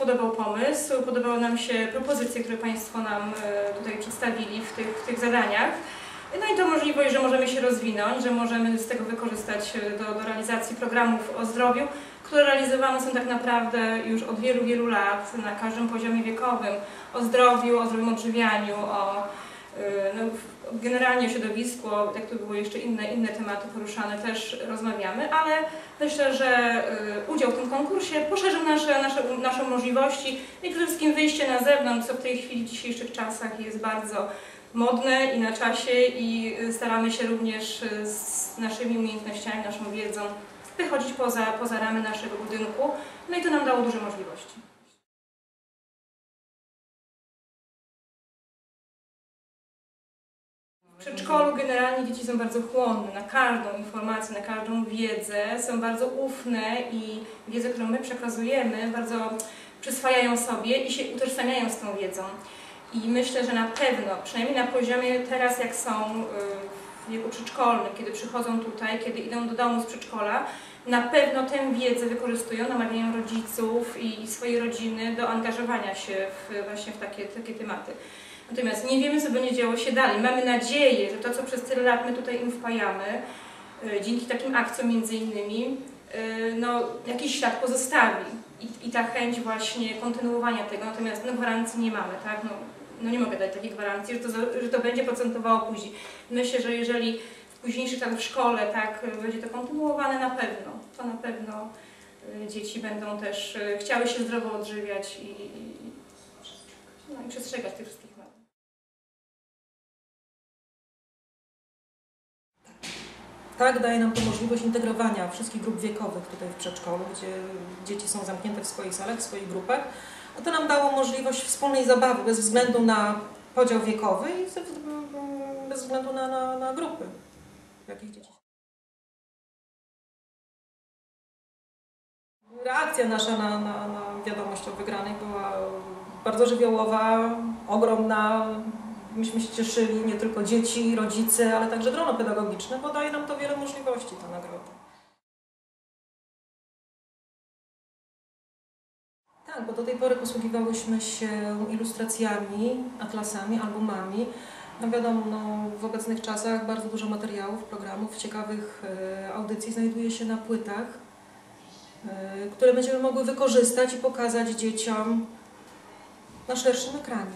podobał pomysł, podobały nam się propozycje, które Państwo nam e, tutaj przedstawili w tych, w tych zadaniach. No i to możliwość, że możemy się rozwinąć, że możemy z tego wykorzystać e, do, do realizacji programów o zdrowiu, które realizowane są tak naprawdę już od wielu, wielu lat na każdym poziomie wiekowym. O zdrowiu, o zdrowym odżywianiu, o e, no, generalnie o środowisku, jak to były jeszcze inne, inne tematy poruszane, też rozmawiamy, ale myślę, że y, udział w tym konkursie poszerzył nasze, nasze, nasze możliwości i przede wszystkim wyjście na zewnątrz, co w tej chwili w dzisiejszych czasach jest bardzo modne i na czasie i y, staramy się również y, z naszymi umiejętnościami, naszą wiedzą wychodzić poza, poza ramy naszego budynku, no i to nam dało duże możliwości. W przedszkolu generalnie dzieci są bardzo chłonne na każdą informację, na każdą wiedzę, są bardzo ufne i wiedzę, którą my przekazujemy, bardzo przyswajają sobie i się utożsamiają z tą wiedzą. I myślę, że na pewno, przynajmniej na poziomie teraz jak są y, w wieku przedszkolnym, kiedy przychodzą tutaj, kiedy idą do domu z przedszkola, na pewno tę wiedzę wykorzystują, namawiają rodziców i swoje rodziny do angażowania się w, właśnie w takie, takie tematy. Natomiast nie wiemy, co będzie działo się dalej. Mamy nadzieję, że to, co przez tyle lat my tutaj im wpajamy, y, dzięki takim akcjom między innymi, y, no, jakiś ślad pozostawi I, i ta chęć właśnie kontynuowania tego, natomiast no, gwarancji nie mamy, tak? No, no nie mogę dać takiej gwarancji, że to, że to będzie procentowało później. Myślę, że jeżeli w późniejszych czasach w szkole tak będzie to kontynuowane, na pewno, to na pewno y, dzieci będą też chciały się zdrowo odżywiać i, i, no, i przestrzegać tych wszystkich Tak, daje nam to możliwość integrowania wszystkich grup wiekowych tutaj w przedszkolu, gdzie dzieci są zamknięte w swoich salach, w swoich grupach. A to nam dało możliwość wspólnej zabawy bez względu na podział wiekowy i bez względu na, na, na grupy, jakich dzieci. Reakcja nasza na, na, na wiadomość o wygranej była bardzo żywiołowa, ogromna, myśmy się cieszyli, nie tylko dzieci, rodzice, ale także grono pedagogiczne, bo daje nam to wiele możliwości, ta nagroda. Tak, bo do tej pory posługiwałyśmy się ilustracjami, atlasami, albumami. No wiadomo, no, w obecnych czasach bardzo dużo materiałów, programów, ciekawych e, audycji znajduje się na płytach, e, które będziemy mogły wykorzystać i pokazać dzieciom na szerszym ekranie.